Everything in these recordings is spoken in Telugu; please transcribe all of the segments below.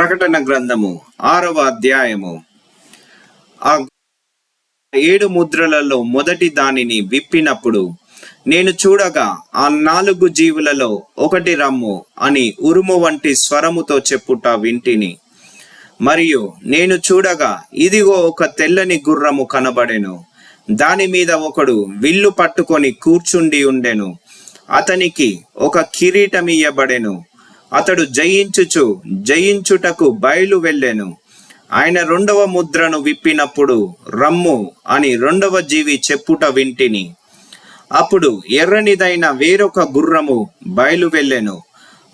ప్రకటన గ్రంథము ఆరవ అధ్యాయము. ఆ ఏడు ముద్రలలో మొదటి దానిని విప్పినప్పుడు నేను చూడగా ఆ నాలుగు జీవులలో ఒకటి రమ్ము అని ఉరుము వంటి స్వరముతో చెప్పుట వింటిని. మరియు నేను చూడగా ఇదిగో ఒక తెల్లని గుర్రము కనబడెను. దాని మీద ఒకడు విల్లు పట్టుకొని కూర్చుండి ఉండెను. అతనికి ఒక కిరీటం ఇయ్యబడెను అతడు జయించుచు జయించుటకు బయలు వెళ్ళెను. ఆయన రెండవ ముద్రను విప్పినప్పుడు రమ్ము అని రెండవ జీవి చెప్పుట వింటిని. అప్పుడు ఎర్రనిదైన వేరొక గుర్రము బయలు వెళ్ళెను.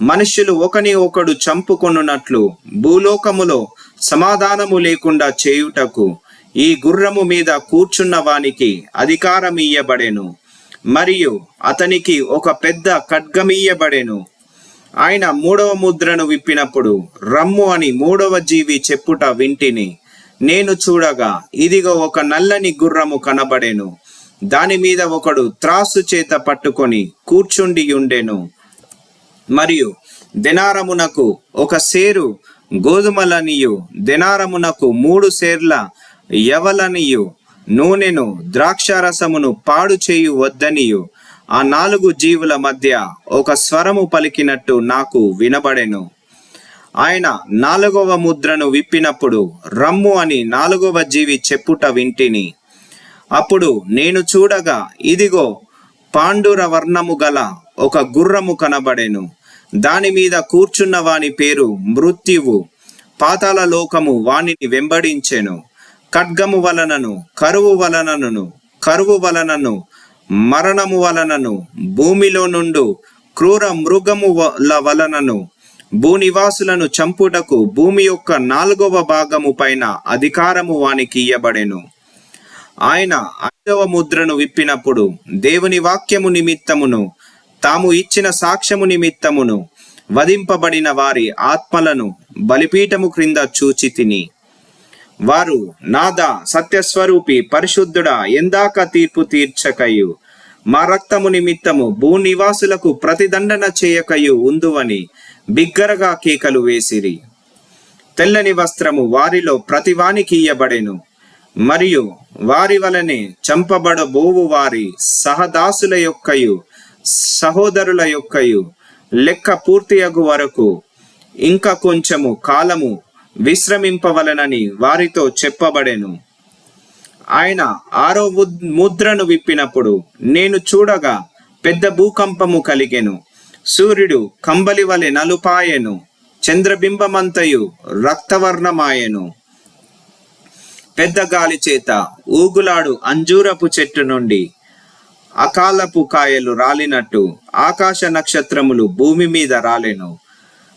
మనుషులు ఒకని ఒకడు చంపుకొనున్నట్లు భూలోకములో సమాధానము లేకుండా చేయుటకు ఈ గుర్రము మీద కూర్చున్న వానికి అధికారమియ్యబడెను. మరియు అతనికి ఒక పెద్ద ఖడ్గమియ్యబడెను. ఆయన మూడవ ముద్రను విప్పినప్పుడు రమ్ము అని మూడవ జీవి చెప్పుట వింటిని. నేను చూడగా ఇదిగో ఒక నల్లని గుర్రము కనబడెను. దాని మీద ఒకడు త్రాసు చేత పట్టుకొని కూర్చుండి ఉండెను. మరియు దినారమునకు ఒక సేరు గోధుమలనియు దినారమునకు మూడు సేర్ల యవలనియు నూనెను ద్రాక్షారసమును పాడు చేయు వద్దనియు ఆ నాలుగు జీవుల మధ్య ఒక స్వరము పలికినట్టు నాకు వినబడెను. ఆయన నాలుగవ ముద్రను విప్పినప్పుడు రమ్ము అని నాలుగవ జీవి చెప్పుట వింటిని. అప్పుడు నేను చూడగా ఇదిగో పాండుర వర్ణము గల ఒక గుర్రము కనబడెను. దాని మీద కూర్చున్న వాని పేరు మృత్యువు. పాతాల లోకము వానిని వెంబడించెను. ఖడ్గము వలనను కరువు వలనను కరువు వలనను మరణము వలనను భూమిలో నుండు క్రూర మృగముల వలనను భూనివాసులను చంపుటకు భూమి యొక్క నాలుగవ భాగము పైన అధికారము వానికి ఇయ్యబడెను. ఆయన ఐదవ ముద్రను విప్పినప్పుడు దేవుని వాక్యము నిమిత్తమును తాము ఇచ్చిన సాక్ష్యము నిమిత్తమును వధింపబడిన వారి ఆత్మలను బలిపీఠము క్రింద చూచి తిని. వారు నాదా సత్యస్వరూపి పరిశుద్ధుడా ఎందాక తీర్పు తీర్చకయు. మా రక్తము నిమిత్తము భూనివాసులకు ప్రతిదండన చేయకయు ఉందువని బిగ్గరగా కేకలు వేసిరి. తెల్లని వస్త్రము వారిలో ప్రతివానికి ఇయ్యబడెను మరియు వారి వలనే చంపబడబోవు వారి సహదాసుల యొక్కయు సహోదరుల యొక్కయు లెక్క పూర్తియగు వరకు. ఇంకా కొంచెము కాలము విశ్రమింపవలనని వారితో చెప్పబడెను. ఆయన ఆరో ముద్రను విప్పినప్పుడు నేను చూడగా పెద్ద భూకంపము కలిగెను. సూర్యుడు కంబలి వలె నలుపాయెను. చంద్రబింబమంతయు రక్తవర్ణమాయెను. పెద్ద గాలి చేత ఊగులాడు అంజూరపు చెట్టు నుండి అకాలపు కాయలు రాలినట్టు ఆకాశ నక్షత్రములు భూమి మీద రాలెను.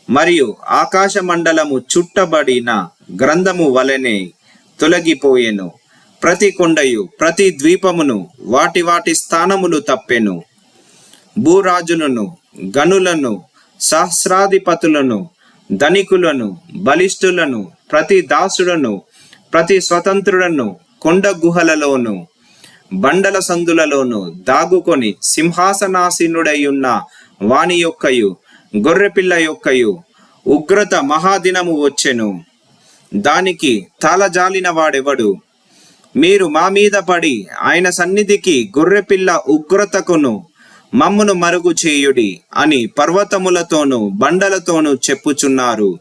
మరియు ఆకాశ మండలము చుట్టబడిన గ్రంథము వలెనే తొలగిపోయెను. ప్రతి కొండయు ప్రతి ద్వీపమును వాటి వాటి స్థానములు తప్పెను. భూరాజులను గనులను సహస్రాధిపతులను ధనికులను బలిష్ఠులను ప్రతి దాసులను ప్రతి స్వతంత్రులను కొండ గుహలలోను బండల సందులలోను దాగుకొని సింహాసనాసినుడై ఉన్న వాణి యొక్కయు గొర్రెపిల్ల యొక్కయు ఉగ్రత మహాదినము వచ్చెను. దానికి తలజాలిన వాడెవడు మీరు మా మీద పడి ఆయన సన్నిధికి గొర్రెపిల్ల ఉగ్రతకును మమ్మును మరుగు చేయుడి అని పర్వతములతోనూ బండలతోనూ చెప్పుచున్నారు.